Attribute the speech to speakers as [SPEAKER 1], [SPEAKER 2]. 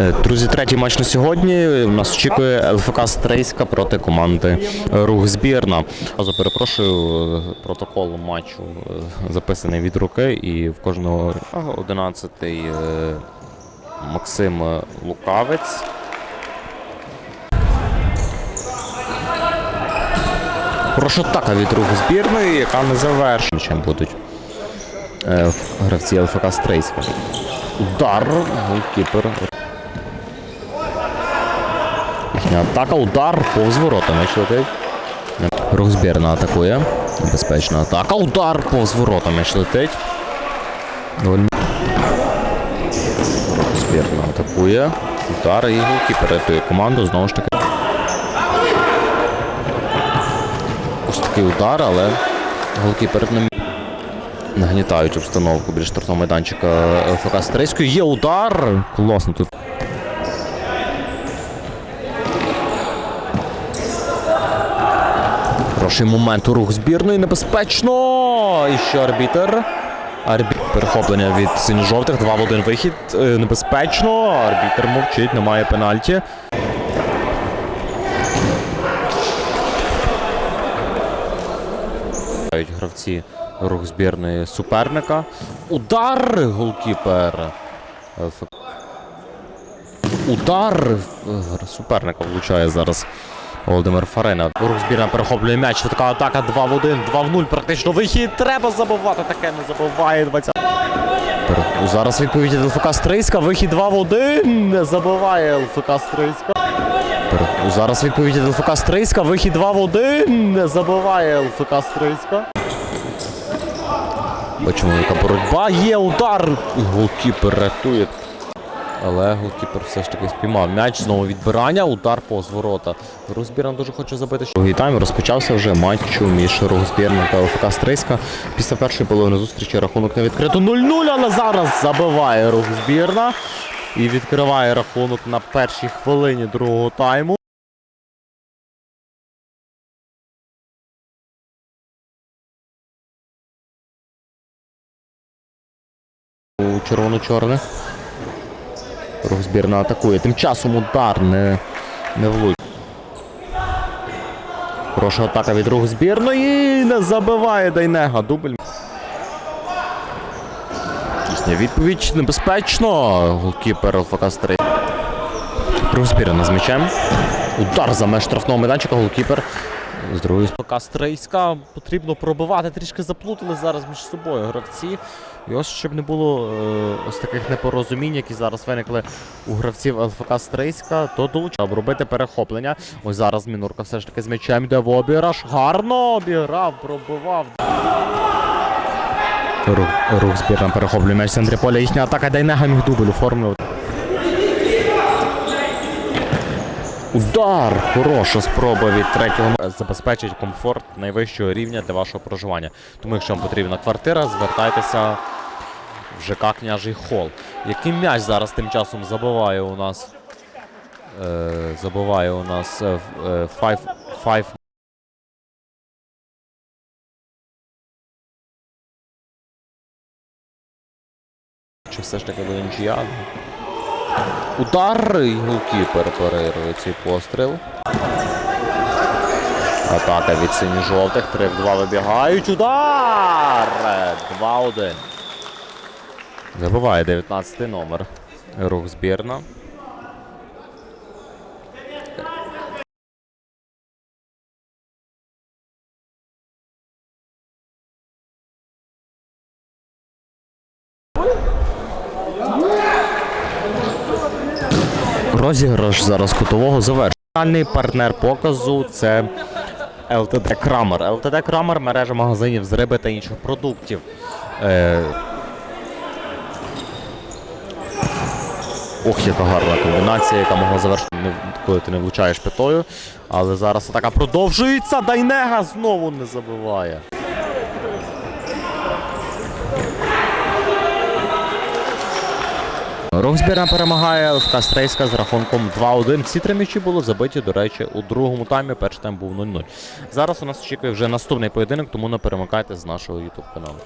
[SPEAKER 1] Е, Друзі, третій матч на сьогодні. У нас очікує ЛФК Стрийська проти команди Рух Збірна. Перепрошую, е, протокол матчу е, записаний від руки, і в кожного 11-й е, Максим Лукавець. Прошу атака від рух збірної, яка не завершена. Чим будуть гравці ЛФК Стрийська. Удар, голкіпер. Атака, удар, повз ворота м'яч летить. Рух збірна атакує. Небезпечна атака, удар, повз ворота м'яч летить. Доволі... Рух збірна атакує. Удар і голкіпер рятує команду, знову ж таки. Ось такий удар, але голкіпер не нагнітають обстановку біля штрафного майданчика ЛФК Стрийської. Є удар! Класно тут. Хороший момент у рух збірної. Небезпечно! І ще арбітер. Арбітер перехоплення від синьо-жовтих. 2 в 1 вихід. Е, Небезпечно. Арбітер мовчить, немає пенальті. Гравці рух збірної суперника. Удар голкіпер. Удар суперника влучає зараз Володимир Фарина. Рух збірна перехоплює м'яч. Така атака 2 в 1, 2 в 0. Практично вихід. Треба забивати. Таке не забиває 20. Зараз відповідь від ЛФК Стрийська. Вихід 2 в 1. Не забиває ЛФК Стрийська. Зараз відповідь від ЛФК Стрийська. Вихід 2 в 1. Не забиває ЛФК Стрийська. Бачимо, яка боротьба. Є удар. Голкіпер рятує. Але голкіпер все ж таки спіймав м'яч, знову відбирання, удар по зворота. Рухзбірна дуже хоче забити. Другий тайм розпочався вже матчу між Рухзбірною та ЛФК Стрийська. Після першої половини зустрічі рахунок не відкрито 0-0, але зараз забиває Рухзбірна і відкриває рахунок на першій хвилині другого тайму. У червоно-чорних. Рух збірна атакує. Тим часом удар не, не влучить. Хороша атака від рух збірної. Не забиває Дайнега. Дубль. Пісня відповідь небезпечно. Голкіпер ЛФК Стрий. Рух збірна з м'ячем. Удар за меж штрафного майданчика. Голкіпер. З другої ЛФК Стрийська. Потрібно пробивати. Трішки заплутали зараз між собою гравці. І ось щоб не було е, ось таких непорозумінь, які зараз виникли у гравців ЛФК Стрийська, то долучав робити перехоплення. Ось зараз Мінурка все ж таки з м'ячем йде в обіграш. Гарно обіграв, пробивав. Рух, рух збірна перехоплює м'яч центрі поля. Їхня атака Дайнега міг дубль оформлювати. Удар! Хороша спроба від третього забезпечить комфорт найвищого рівня для вашого проживання. Тому, якщо вам потрібна квартира, звертайтеся в ЖК Княжий Хол. Який м'яч зараз тим часом забиває у нас. Е, забиває у нас е, е, Five, five Чи все ж таки буде нічия? Удар і голкіпер перервує цей постріл. Атака від синьо-жовтих. 3 в 2 вибігають. Удар! 2-1. Забиває 19 номер. Рух збірна. Розіграш зараз кутового завершений. Фінальний партнер показу це ЛТД Крамер. ЛТД Крамер мережа магазинів з риби та інших продуктів. Е... Ох, яка гарна комбінація, яка могла завершити, коли ти не влучаєш п'ятою. Але зараз атака продовжується. Дайнега знову не забиває. Рух збірна перемагає в Кастрейська з рахунком 2-1. Всі три м'ячі були забиті, до речі, у другому таймі. Перший тайм був 0-0. Зараз у нас очікує вже наступний поєдинок, тому не перемикайте з нашого YouTube каналу.